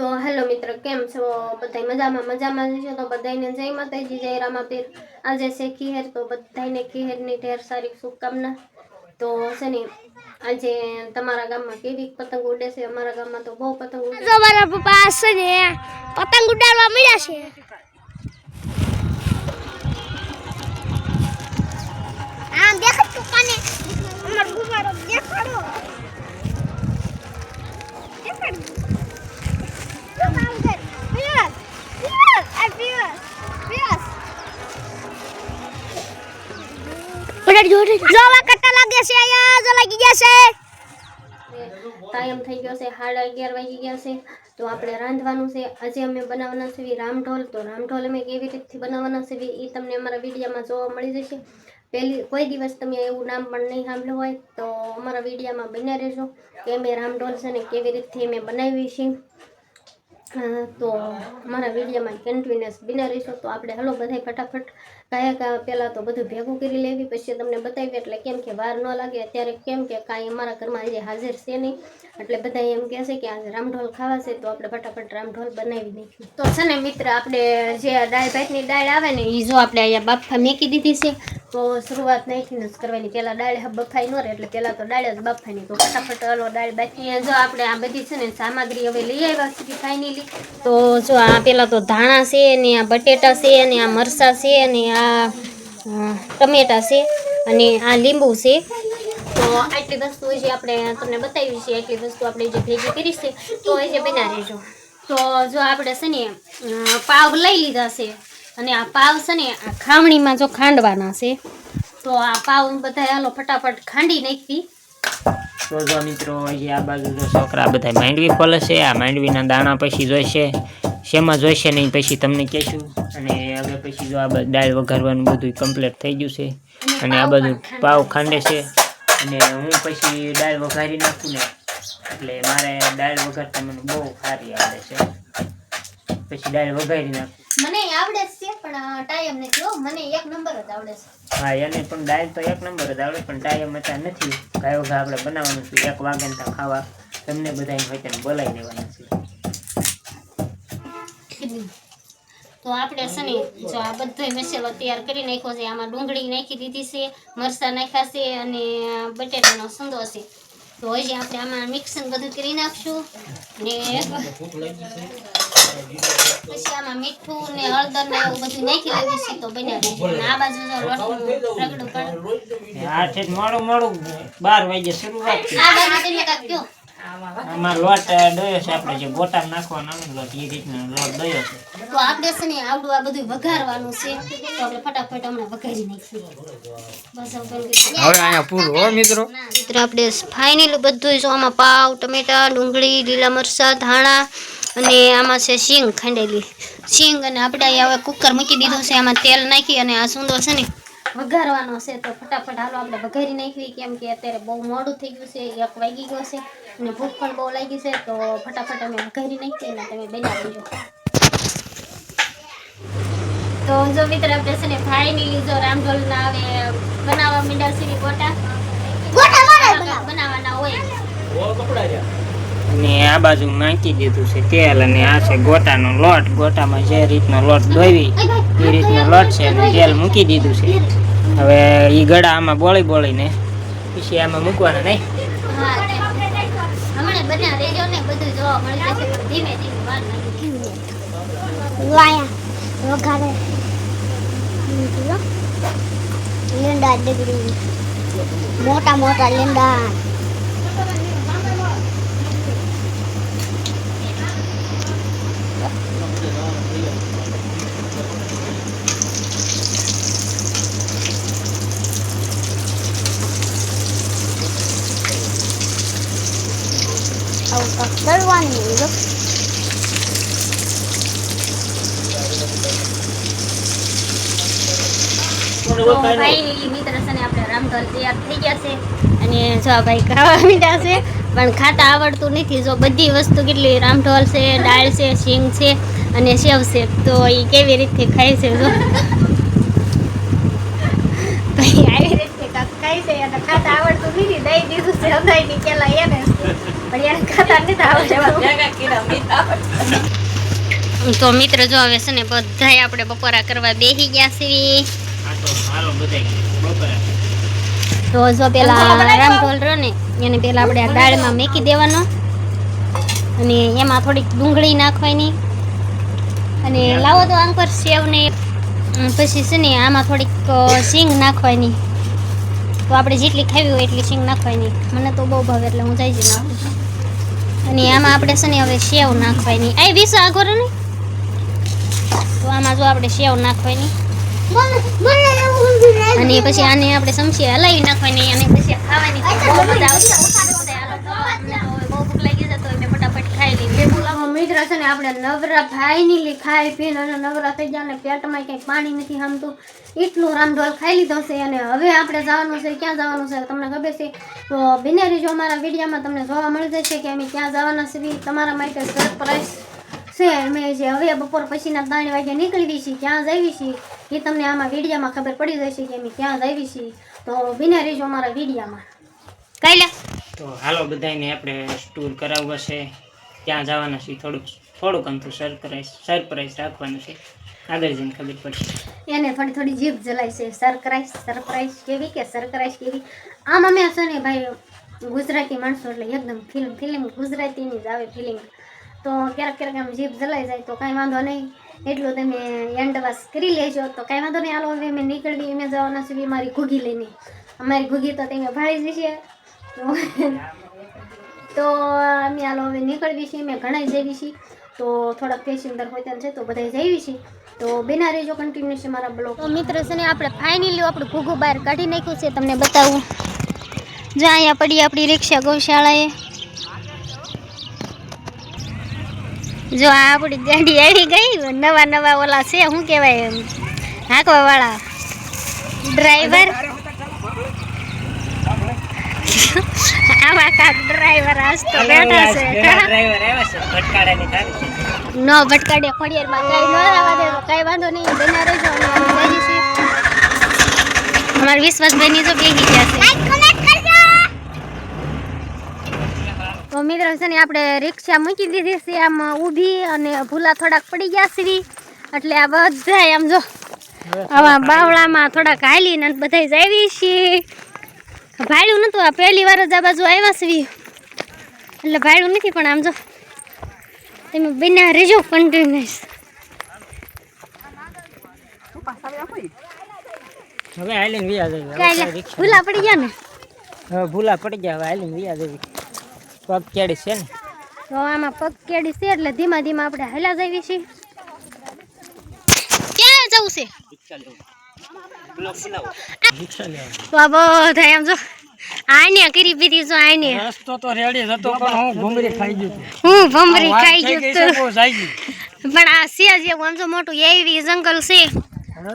તો હેલો મિત્ર, કેમ છો? બધા મજામાં? મજામાં છો? તો બધાને જય માતાજી, જય રામાપીર. આજે છે ખીહેર, તો બધાને ખીહેરની ઢેર સારી શુભકામના. તો છે ને, આજે તમારા ગામમાં કેવી પતંગ ઉડે છે? અમારા ગામમાં તો બહુ પતંગ ઉડે મારા પપ્પા છે ને, પતંગ ઉડાડવા મળ્યા છે. આમ દેખાડ પપ્પાને. અમાર ગુમારો દેખાડ. ટાઈમ થઈ ગયો છે, સાડા અગિયાર વાગી ગયા છે. તો આપણે રાંધવાનું છે. આજે અમે બનાવવાના છે રામઢોલ તો રામઢોલ અમે કેવી રીતથી બનાવવાના છે એ તમને અમારા વિડીયામાં જોવા મળી જશે. પહેલી, કોઈ દિવસ તમે એવું નામ પણ નહીં સાંભળ્યું હોય, તો અમારા વિડીયામાં બન્યા રહેજો કે અમે રામઢોલ છે ને કેવી રીતથી અમે બનાવી છે તો અમારા વિડીયોમાં કન્ટિન્યુઅસ બિના રહીશું. તો આપણે હલો બધાય ફટાફટ કયા કયા પહેલાં તો બધું ભેગું કરી લેવી, પછી તમને બતાવી એટલે કેમ કે વાર ન લાગે. અત્યારે કેમ કે કાંઈ અમારા ઘરમાં આજે હાજર છે નહીં. એટલે બધા એમ કહે છે કે આજે રામઢોલ ખાવા છે, તો આપણે ફટાફટ રામઢોલ બનાવી નાખ્યું તો છે ને મિત્ર, આપણે જે દાળ ભાતની દાળ આવે ને એ જો આપણે અહીંયા બાફા મેકી દીધી છે. તો શરૂઆત નાખીને જ કરવાની. પહેલાં દાળ હ- બફાઈ ન રહે, એટલે પહેલાં તો દાળ જ બફાઈની તો ફટાફટ હલો દાળ બાફી. જો આપણે આ બધી છે ને સામગ્રી હવે લઈ આવ્યા છીએ ફાઇનલી તો જો આ પહેલાં તો ધાણા છે ને, આ બટેટા છે અને આ મરચાં છે અને આ અ, ટમેટા છે અને આ લીંબુ છે. તો આટલી વસ્તુ જે આપણે તમને બતાવી છે. આટલી વસ્તુ આપણે જે ભેગી કરી છે તો એ જે બના રહેજો. તો જો આપણે છે ને પાવ લઈ લીધા છે અને આ પાવ છે ને આ ખાવણીમાં જો ખાંડવાના છે. તો આ પાવ બધા હાલો ફટાફટ ખાંડી નાખી જો મિત્રો હજી આ બાજુ જો છોકરા બધા માંડવી ફોલે છે આ માંડવીના દાણા પછી જોઈશે, શેમાં જોઈશે નહીં પછી તમને કહેશું. અને હવે પછી જો આ બધું દાળ વઘારવાનું બધું કમ્પ્લીટ થઈ ગયું છે. અને આ બધું પાવ ખાંડે છે. અને હું પછી દાળ વઘારી નાખું ને, એટલે મારે દાળ વઘારતા મને બહુ સારી આવે છે. પછી દાળ વઘારી નાખું. મને આવડે જ છે પણ ટાઈમ નથી હો. મને એક નંબર જ આવડે છે. હા એને પણ ડાયલ તો એક નંબર જ આવડે પણ ટાઈમ હતા નથી. કયો ઘા આપણે બનાવવાનું છે એક વાગે તો ત્યાં ખાવા. તમને બધાને હોય તેને બોલાવી દેવાના છે. તો આપણે છે ને જો આ બધો મસાલો તૈયાર કરી નાખ્યો છે આમાં ડુંગળી નાખી દીધી છે મરચાં નાખ્યા છે અને બટેટાનો સંદો છે. તો હજી આપણે આમાં મિક્સન બધું કરી નાખશું. ને પછી આમાં મીઠું ને હળદર ને એવું બધું નાખી લેવું છે તો બને આ બાજુ જો રગડું પડે આ છે મોડું મોડું 12 વાગે શરૂઆત છે. આ બાજુ તમે કાક કયો આમાં લોટ દયો છે આપણે જે ગોટા નાખવાનો લોટ એ રીતનો લોટ દયો છે. તો આપણે છે ને આવડું આ બધું વઘારવાનું છે. તો આપણે ફટાફટ હમણાં વઘારી નાખીએ. બસ હવે બંધ કરી દઈએ. હવે અહીંયા પૂરું હો મિત્રો? મિત્રો આપણે ફાઇનલી બધું જો આમાં પાવ ટમેટા ડુંગળી લીલા મરચાં ધાણા અને આમાં છે શીંગ ખાંડેલી. શીંગ અને આપણે હવે કુકર મૂકી દીધું છે આમાં તેલ નાખી અને આ સુંદર છે ને વઘારવાનો છે તો ફટાફટ હાલો આપણે વઘારી નાખવી કેમ કે અત્યારે બહુ મોડું થઈ ગયું છે એક વાગી ગયો છે અને ભૂખ પણ બહુ લાગી છે તો ફટાફટ અમે વઘારી નાખીએ અને તમે બનાવી દેજો તો જો મિત્ર આપણે છે ને ફાઇનલી જો રામઢોલના આવે બનાવવા માંડ્યા છે ગોટા ગોટા મારે બનાવવાના હોય. અને આ બાજુ નાખી દીધું છે તેલ અને આ છે ગોટાનો લોટ. ગોટામાં જે રીતનો લોટ દોવી એ રીતનો લોટ છે અને તેલ મૂકી દીધું છે. હવે એ ગળા આમાં બોળી બોળીને પછી આમાં મૂકવાના નહીં? મોટા મોટા બના રેજો ને બધું જોવા મળી જશે પણ ધીમે ધીમે વાર લાગે લાયા વઘારે લીંડા ડગરી મોટા મોટા લીંડા આવું કાંઈક કરવાનું હોય. તો ફાઇનલી મિત્ર છે ને આપણે રામઢોલ તૈયાર થઈ ગયા છે. અને જો ભાઈ ખાવા મીઠા છે પણ ખાતા આવડતું નથી. જો બધી વસ્તુ કેટલી રામઢોલ છે દાળ છે શીંગ છે અને સેવ છે તો એ કેવી રીતે ખાય છે જો? તો આવી રીતે ખાય ખાય છે એને ખાતા આવડતું નથી. દઈ દીધું છે હદાયની એને. પણ એને ખાતા નથી આવડતું. તો મિત્ર જો હવે છે ને બધાય આપણે બપોરા કરવા બેસી ગયા છીએ. તો જો પેલા રામઢોલ રહ્યો ને એને પેલા આપણે આ દાળમાં મેકી દેવાનો. અને એમાં થોડીક ડુંગળી નાખવાની. અને લાવો તો આંગ પર સેવ ને પછી છે ને આમાં થોડીક સિંગ નાખવાની. તો આપણે જેટલી ખાવી હોય એટલી સિંગ નાખવાની. મને તો બહુ ભાવે એટલે હું જઈ જ નાખું અને આમાં આપણે છે ને હવે સેવ નાખવાની. આ વીસ આગળ ને? તો આમાં જો આપણે સેવ નાખવાની. અને પછી આને આપણે સમસી હલાવી નાખવાની, અને પછી ખાવાની બહુ બધા આપણે નવરા ફાઇનલી ખાઈ પીને અને નવરા થઈ ગયા પેટમાં કંઈ પાણી નથી હામતું. એટલું રામઢોલ ખાઈ લીધો છે અને હવે આપણે જવાનું છે, ક્યાં જવાનું છે તમને ખબર છે? તો બિનેરી જો અમારા વિડીયોમાં તમને જોવા મળી જશે કે અમે ક્યાં જવાના છીએ તમારા માટે સરપ્રાઈઝ છે. અમે જે હવે બપોર પછીના ત્રણ વાગે નીકળવી છીએ, ક્યાં જઈએ છીએ? એ તમને આમાં વિડીયામાં ખબર પડી જશે કે અમે ક્યાં જઈએ છીએ. તો બિના રહેજો અમારા વિડીયામાં. કઈ લે. તો હાલો બધાને આપણે ટૂર કરાવવા છે. ત્યાં જવાના છે થોડુંક થોડુંક અમથું સરપ્રાઈઝ સરપ્રાઈઝ રાખવાનું છે. આગળ જઈને ખબર પડશે. એને થોડી થોડી જીભ જલાય છે. સરપ્રાઈઝ સરપ્રાઈઝ કેવી કે સરપ્રાઈઝ કેવી? આમ અમે છે ને ભાઈ ગુજરાતી માણસો એટલે એકદમ ફિલ્મ ફિલ્મ ગુજરાતીની જ આવે ફિલ્મ તો ક્યારેક ક્યારેક આમ જીભ જલાઈ જાય તો કાંઈ વાંધો નહીં. એટલું તમે એન્ડવાસ કરી લેજો. તો કાંઈ વાંધો નહીં. હાલો, હવે અમે નીકળવી અમે જવાના છીએ મારી ઘૂગી લઈને. અમારી ઘૂગી તો તમે ભાળી જશે તો અમે હાલો, હવે નીકળવી છીએ. મેં ઘણા જઈએ છીએ. તો થોડાક પેસેન્જર હોય છે તો બધા જઈએ છીએ. તો બેના રેજો છે મારા બ્લોગ. તો મિત્ર છે ને, આપણે ફાઇનલી આપણું ઘૂગું બહાર કાઢી નાખ્યું છે. તમને બતાવું. જ્યાં અહીંયા પડી આપણી રિક્ષા ગૌશાળાએ. જો આ આપણી ગાડી આવી ગઈ નવા નવા ઓલા છે શું કહેવાય એમ હાંકવા વાળા ડ્રાઈવર આમાં કાક ડ્રાઈવર આસ્તો તો બેઠા છે. ડ્રાઈવર આવ્યા છે ન ભટકાડે ખોડિયારમાં કઈ ન આવવા દે કઈ વાંધો નહીં બના રહેજો અમે જઈએ છીએ. અમારા વિશ્વાસભાઈની જો ભેગી ગયા છે. તો મિત્રો છે ને આપણે રિક્ષા મૂકી દીધી છે આમ ઊભી અને ભૂલા થોડાક પડી ગયા છે એટલે આ બધા આમ જો આવા બાવળામાં થોડાક હાલીને બધા જ આવી છીએ. ભાડ્યું નતું આ પહેલી વાર જ આ બાજુ આવ્યા છે એટલે ભાડ્યું નથી પણ આમ જો તમે બિના રેજો કન્ટિન્યુઅસ હવે હાલીને વ્યા જઈએ. ભૂલા પડી ગયા ને? હવે ભૂલા પડી ગયા હવે હાલીને વિયા જઈએ. પગ કેડી છે ને? તો આમાં પગ કેડી છે એટલે ધીમા ધીમા આપણે હેલા જઈએ છીએ. ક્યાં જવું છે? તો આ બધા એમ જો આને કરી પીધી છો આને. રસ્તો તો રેડી હતો પણ હું ભમરી ખાઈ ગયું હું ભમરી ખાઈ ગયો તો પણ આ સિયા જેવું આમ જો મોટું એવી જંગલ છે.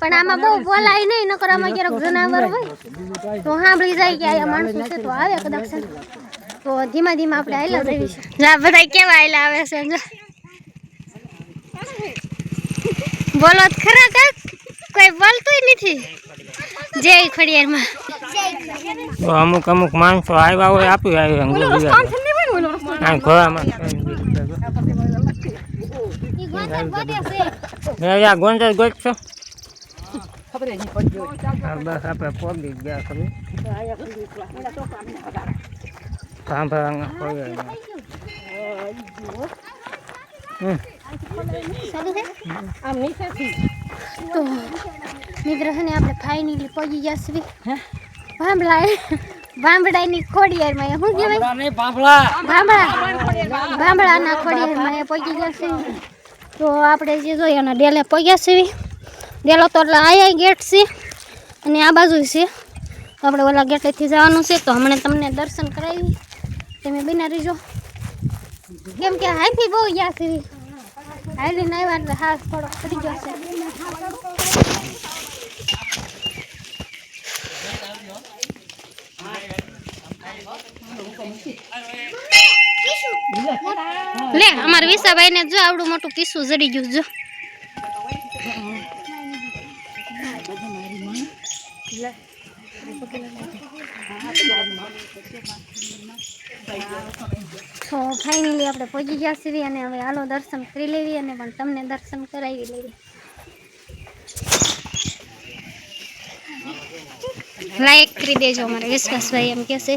પણ આમાં બહુ બોલાય નહીં નકર આમાં ક્યારેક જનાવર હોય. તો સાંભળી જાય કે આ માણસો છે તો આવે કદાચ. તો ધીમા ધીમા આપણે આયલા જઈએ છીએ જા બધા કેવા આયલા આવે છે જો. બોલો ખરા કાક? કોઈ બોલતું નથી? જય ખડિયારમાં. તો અમુક અમુક માણસો આવ્યા હોય આપ્યું આવ્યું હા ઘોડામાં ઈ ગોતર ગોતે છે? બસ આપણે પગી ગયા ખબર સારું છે તો મિત્ર છે ને આપણે ફાઇનલી પહોંચી ગયા છીએ ભાંભળા ભાંભળાની ખોડિયારમાં શું કહેવાય ભાંભળા ભાંભળાના ખોડિયારમાં એ પહોંચી ગયા છે તો આપણે જે જોઈએ એના ડેલે પહોંચ્યા છીએ ડેલો તો એટલે આયા ગેટ છે અને આ બાજુ છે તો આપણે ઓલા ગેટેથી જવાનું છે તો હમણાં તમને દર્શન કરાવી તમે બિના રહીજો. કેમ કે હાઈફી બહુ ગયા છે. હાઈલીને આવ્યા વાત હાથ થોડો પડી છે. લે, અમાર વિસાભાઈ ને જો આવડું મોટું પીસું જડી ગયું, જો. તો ફાઇનલી આપણે પહોંચી ગયા છીએ અને હવે હાલો દર્શન કરી લેવી અને પણ તમને દર્શન કરાવી લેવી. લાઈક કરી દેજો અમારે વિશ્વાસભાઈ એમ કહેશે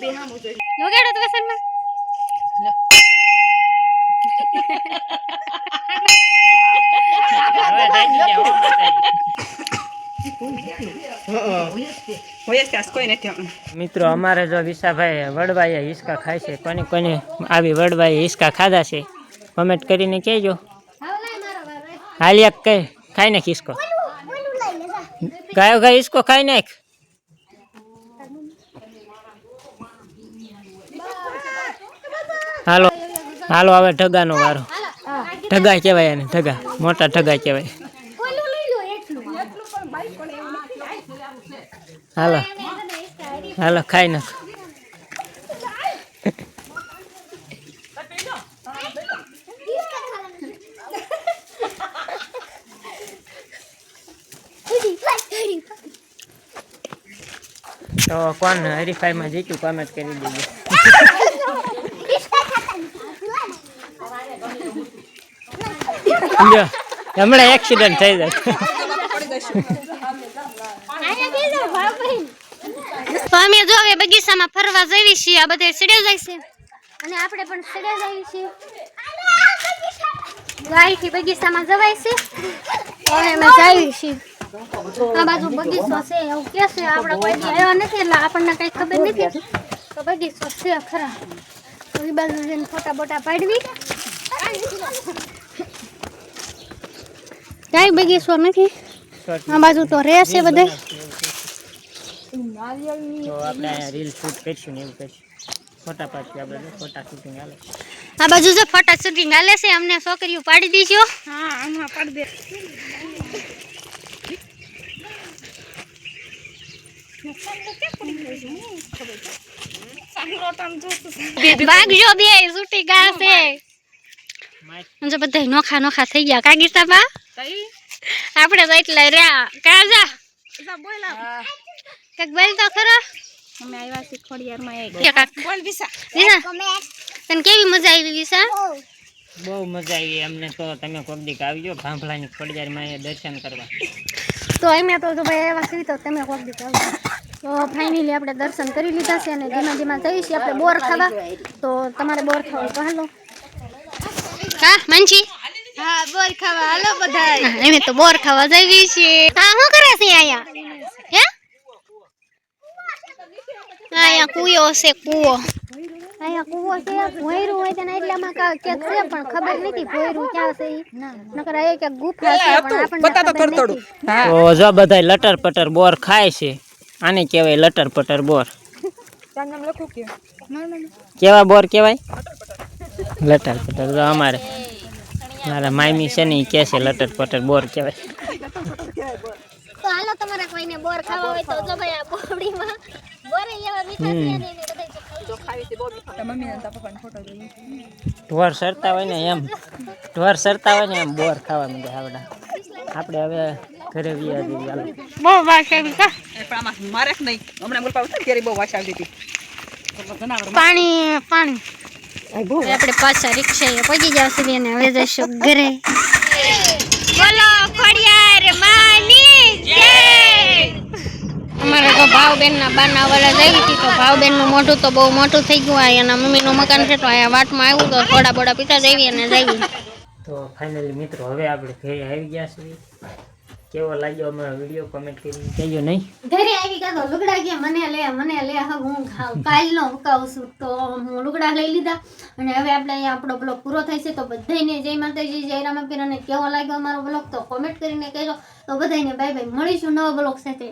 बेहा तो बसन मित्र अमार जो विशा भाई वड़वाई हिस्का खाए से कोनी कोनी आवी वड़वाई हिस्का खादा से कमेंट कर कहजो हाल खाई ना हिस्को गायो गाय हिस्को खाई ना હાલો હવે ઢગાનો વારો. ઢગા કહેવાય એને ઢગા. મોટા ઢગા કહેવાય. હાલો. હાલો ખાઈ નાખ. તો કોણ હરીફાઈમાં જીત્યું? કોમેન્ટ કરી દેજો. હમણાં એક્સિડન્ટ થઈ જાય. તો અમે જો હવે બગીચામાં ફરવા જઈએ છીએ, આ બધે સીડે જાય છે. અને આપણે પણ સીડે જઈએ છીએ. ગાયથી બગીચામાં જવાય છે. હવે અમે જઈએ છીએ. આ બાજુ બગીચો છે, એવું કે છે, આપણે કોઈ દી આવ્યા નથી, એટલે આપણને કઈ ખબર નથી. તો બગીચો છે ખરા. તો એ બાજુ જઈને ફોટા બોટા પાડવી. કાંઈ બગીચો નથી? આ બાજુ તો રહેશે બધે. તો આપણે અહીંયા રીલ શૂટ કરીશું ને એવું કરીશું. ફોટા પાડશું આપણે ફોટા શૂટિંગ હાલે. આ બાજુ જો ફોટા શૂટિંગ હાલે છે અમને છોકરીઓ પાડી દીજો. હા આમાં પાડી દે. ભાગજો બે છૂટી આ છે. બધા નોખા નોખા થઈ ગયા. કાગી સાબા આપણે તો એટલે રહ્યા કાજા કંઈક બોલ તો ખરો. અમે આવ્યા છીએ ખોડિયારમાં કે બોલ વિસા વિસા તને કેવી મજા આવી વિસા બહુ મજા આવી. અમને તો તમે કોક આવજો ભાંભલાની ખોડિયારમાં એ દર્શન કરવા. તો અમે તો ભાઈ એવા છીએ તો તમે કોક દી આવજો તો ફાઇનલી આપણે દર્શન કરી લીધા છે અને ધીમે ધીમે જઈશું આપણે બોર ખાવા. તો તમારે બોર ખાવા તો હાલો. હા માનસી. હા બોલ ખાવા. હાલો બધા અમે તો બોર ખાવા જઈએ છીએ. હા શું કરે છે અહીંયા? હે? અહીંયા કુયો છે કુવો. અહીંયા કુવો છે. ભોયરું હોય છે એટલામાં કા છે પણ ખબર નથી ભોયરું ક્યાં છે નકર આ ક્યાંક ગુફા છે પણ આપણને બતા તો ખબર થોડું થોડું નથી. હા. તો જો બધા લટર પટર બોર ખાય છે. આને કહેવાય લટર પટર બોર. ત્યાં નામ લખું કે? કેવા બોર કેવાય લટર પટર અમારે મારા માયમી છે ને એ કહે છે લટર પટર બોર કહેવાય. તો હાલો તમારે કોઈને બોર ખાવા હોય તો જો ભાઈ આ બોરડીમાં બોરે એવા મીઠા છે. ને ઢોર સરતા હોય ને એમ. ઢોર સરતા હોય ને એમ બોર ખાવા માંડે આવડા. આપણે હવે ઘરે વ્યા જઈએ હાલો. બહુ વાસ આવી કા? પણ આમાં મારે નહીં. હમણાં બોલ પાવ ત્યારે બહુ વાસ આવી હતી. પાણી પાણી. આપણે પાછા રિક્ષાએ પહોંચી સુધી અને હવે જઈશું ઘરે. બોલો ખોડિયાર માની જય! અમારે તો ભાવબેન ના બાના વાળા જઈ હતી તો ભાવબેનનું મોઢું તો બહુ મોટું થઈ ગયું આ એના મમ્મી નું મકાન છે તો અહીંયા વાટમાં આવ્યું તો થોડા બોડા પીતા જઈએ અને જઈએ. તો ફાઇનલી મિત્રો હવે આપણે ઘરે આવી ગયા છીએ. કેવો લાગ્યો અમારો વીડિયો કોમેન્ટ કરીને કહેજો નહીં. ઘરે આવી ગયા તો લુગડા ગયા, મને લે મને લે, હવે હું કાલ કાલનો મુકાવું છું તો હું લુગડા લઈ લીધા. અને હવે આપણે અહીંયા આપણો બ્લોગ પૂરો થાય છે તો બધાને જય માતાજી, જય રામાપીર. અને કેવો લાગ્યો અમારો બ્લોગ તો કોમેન્ટ કરીને કહેજો. તો બધાને બાય બાય મળીશું નવા બ્લોગ સાથે.